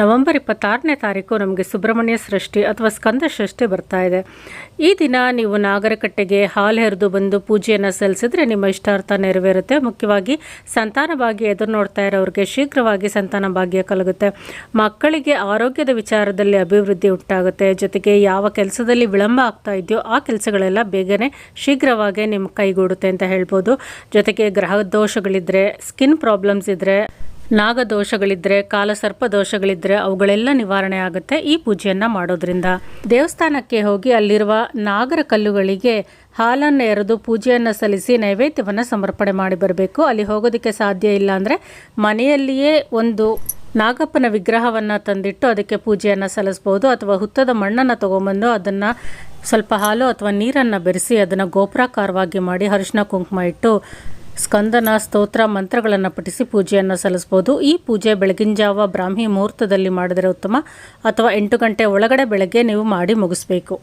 November ಇಪ್ಪತ್ತಾರನೇ ತಾರೀಕು ನಮಗೆ ಸುಬ್ರಹ್ಮಣ್ಯ ಸೃಷ್ಟಿ ಅಥವಾ ಸ್ಕಂದ ಸೃಷ್ಟಿ ಬರ್ತಾ ಇದೆ. ಈ ದಿನ ನೀವು ನಾಗರಕಟ್ಟೆಗೆ ಹಾಲು ಹೆರೆದು ಬಂದು ಪೂಜೆಯನ್ನು ಸಲ್ಲಿಸಿದ್ರೆ ನಿಮ್ಮ ಇಷ್ಟಾರ್ಥ ನೆರವೇರುತ್ತೆ. ಮುಖ್ಯವಾಗಿ ಸಂತಾನ ಭಾಗ್ಯ ಎದುರು ನೋಡ್ತಾ ಇರೋರಿಗೆ ಶೀಘ್ರವಾಗಿ ಸಂತಾನ ಭಾಗ್ಯ ಕಲಗುತ್ತೆ. ಮಕ್ಕಳಿಗೆ ಆರೋಗ್ಯದ ವಿಚಾರದಲ್ಲಿ ಅಭಿವೃದ್ಧಿ ಉಂಟಾಗುತ್ತೆ. ಜೊತೆಗೆ ಯಾವ ಕೆಲಸದಲ್ಲಿ ವಿಳಂಬ ಆಗ್ತಾ ಇದೆಯೋ ಆ ಕೆಲಸಗಳೆಲ್ಲ ಬೇಗನೆ ಶೀಘ್ರವಾಗಿ ನಿಮ್ಮ ಕೈಗೂಡುತ್ತೆ ಅಂತ ಹೇಳ್ಬೋದು. ಜೊತೆಗೆ ಗ್ರಹ ದೋಷಗಳಿದ್ರೆ ಸ್ಕಿನ್ ಪ್ರಾಬ್ಲಮ್ಸ್ ಇದ್ದರೆ ನಾಗದೋಷಗಳಿದ್ರೆ ಕಾಲಸರ್ಪ ದೋಷಗಳಿದ್ರೆ ಅವುಗಳೆಲ್ಲ ನಿವಾರಣೆ ಆಗುತ್ತೆ ಈ ಪೂಜೆಯನ್ನು ಮಾಡೋದ್ರಿಂದ. ದೇವಸ್ಥಾನಕ್ಕೆ ಹೋಗಿ ಅಲ್ಲಿರುವ ನಾಗರ ಕಲ್ಲುಗಳಿಗೆ ಹಾಲನ್ನು ಎರೆದು ಪೂಜೆಯನ್ನು ಸಲ್ಲಿಸಿ ನೈವೇದ್ಯವನ್ನು ಸಮರ್ಪಣೆ ಮಾಡಿ ಬರಬೇಕು. ಅಲ್ಲಿ ಹೋಗೋದಕ್ಕೆ ಸಾಧ್ಯ ಇಲ್ಲ ಅಂದರೆ ಮನೆಯಲ್ಲಿಯೇ ಒಂದು ನಾಗಪ್ಪನ ವಿಗ್ರಹವನ್ನು ತಂದಿಟ್ಟು ಅದಕ್ಕೆ ಪೂಜೆಯನ್ನು ಸಲ್ಲಿಸ್ಬೋದು ಅಥವಾ ಹುತ್ತದ ಮಣ್ಣನ್ನು ತೊಗೊಂಬಂದು ಅದನ್ನು ಸ್ವಲ್ಪ ಹಾಲು ಅಥವಾ ನೀರನ್ನು ಬೆರೆಸಿ ಅದನ್ನು ಗೋಪುರಾಕಾರವಾಗಿ ಮಾಡಿ ಅರಿಶಿನ ಕುಂಕುಮ ಇಟ್ಟು ಸ್ಕಂದನ ಸ್ತೋತ್ರ ಮಂತ್ರಗಳನ್ನು ಪಠಿಸಿ ಪೂಜೆಯನ್ನು ಸಲ್ಲಿಸ್ಬೋದು. ಈ ಪೂಜೆ ಬೆಳಗಿನ ಜಾವ ಬ್ರಾಹ್ಮಿ ಮುಹೂರ್ತದಲ್ಲಿ ಮಾಡಿದರೆ ಉತ್ತಮ. ಅಥವಾ ಎಂಟು ಗಂಟೆ ಒಳಗಡೆ ಬೆಳಗ್ಗೆ ನೀವು ಮಾಡಿ ಮುಗಿಸ್ಬೇಕು.